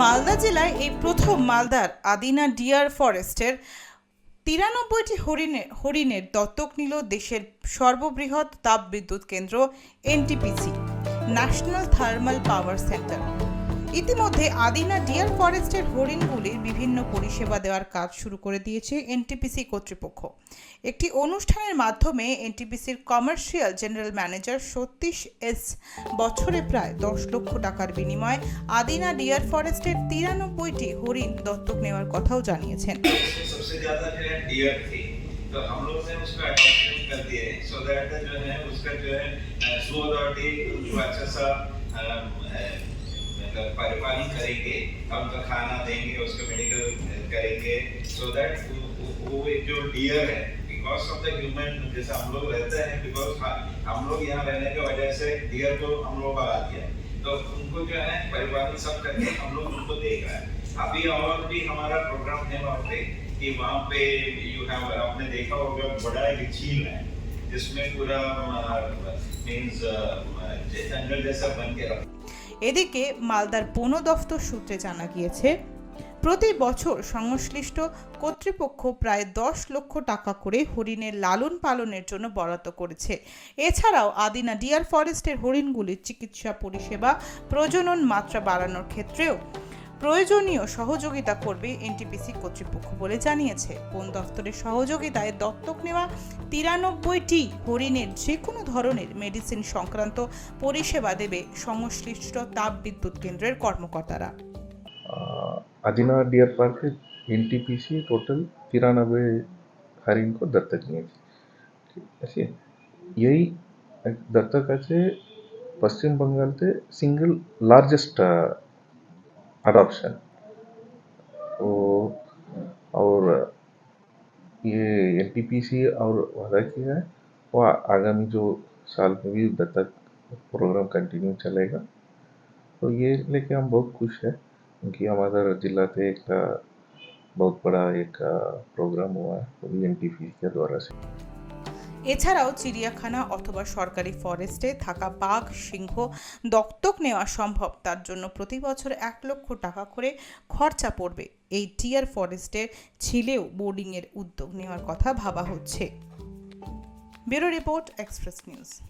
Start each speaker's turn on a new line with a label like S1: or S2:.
S1: মালদা জেলায় এই প্রথম মালদার আদিনা ডিয়ার ফরেস্টের তিরানব্বইটি হরিণে, হরিণের দত্তক নিল দেশের সর্ববৃহৎ তাপবিদ্যুৎ কেন্দ্র NTPC, national thermal power centre. ইতিমধ্যে আদিনা ডিয়ার ফরেস্টের হরিণগুলির বিভিন্ন পরিষেবা দেওয়ার কাজ শুরু করে দিয়েছে এনটিপিসি কর্তৃপক্ষ একটি অনুষ্ঠানের মাধ্যমে এনটিপিসির commercial general manager Satish S বছরে প্রায় দশ লক্ষ টাকার বিনিময়ে আদিনা ডিয়ার ফরেস্টের তিরানব্বইটি হরিণ দত্তক নেওয়ার কথাও জানিয়েছেন
S2: सबसे ज्यादा जो है डियर थी तो हम लोग ने उसको अटैचमेंट कर दिए सो दैट जो है उसका जो है जू अथॉरिटी उनको अच्छा सा परिपालन करेंगे, हम उनका खाना देंगे, उसका मेडिकल करेंगे सो दैट वो एक जो डियर है बिकॉज़ ऑफ़ द ह्यूमन जैसे हम लोग रहते हैं बिकॉज़ हम लोग यहाँ रहने की वजह से डियर को हम लोग भगा दिया तो उनको जो है, परिपालन सब करके हम लोग उनको देख रहे हैं। अभी और भी हमारा प्रोग्राम है वहाँ पे, कि वहाँ पे यू हैव आपने देखा होगा, बड़ा एक झील है, जिसमें पूरा मीन्स जंगल जैसा बन के रखा
S1: এদিকে মালদার বন দফতর সূত্রে জানা গিয়েছে, প্রতি বছর সংশ্লিষ্ট কর্তৃপক্ষ প্রায় দশ লক্ষ টাকা করে হরিণের লালন পালনের জন্য বরাদ্দ করেছে। এছাড়াও আদিনা ডিয়ার ফরেস্টের হরিণগুলির চিকিৎসা, পরিষেবা, প্রজনন মাত্রা বাড়ানোর ক্ষেত্রেও প্রয়োজনীয় সহযোগিতা করবে এনটিপিসি কর্তৃপক্ষ বলে জানিয়েছে বন দফতরের সহযোগিতায় দত্তক নেওয়া তিরানব্বইটি হরিণের যে কোনো ধরনের মেডিসিন সংক্রান্ত পরিষেবা দেবে সংশ্লিষ্ট তাপবিদ্যুৎ কেন্দ্রের কর্মকর্তারা
S3: Adina deer park NTPC total तिरानबे हरिण को दत्तक लिए थे ठीक আছে यही दत्तक আছে পশ্চিম बंगाल सिंगल लार्जेस्ट अडॉप्शन तो और ये एनटीपीसी और वादा किया है, वो आगामी जो साल में भी दत्तक प्रोग्राम कंटिन्यू चलेगा। तो ये लेके हम बहुत खुश हैं क्योंकि हमारा जिला पे एक बहुत बड़ा एक प्रोग्राम हुआ है वो भी एन के द्वारा से।
S1: এছাড়াও চিড়িয়াখানা অথবা সরকারি ফরেস্টে থাকা বাঘ, সিংহ দত্তক নেওয়া সম্ভব। তার জন্য প্রতি বছর এক লক্ষ টাকা করে খরচা পড়বে। এই টিয়ার ফরেস্টের ছিলেও বোর্ডিংয়ের উদ্যোগ নেওয়ার কথা ভাবা হচ্ছে। Bureau report, express news.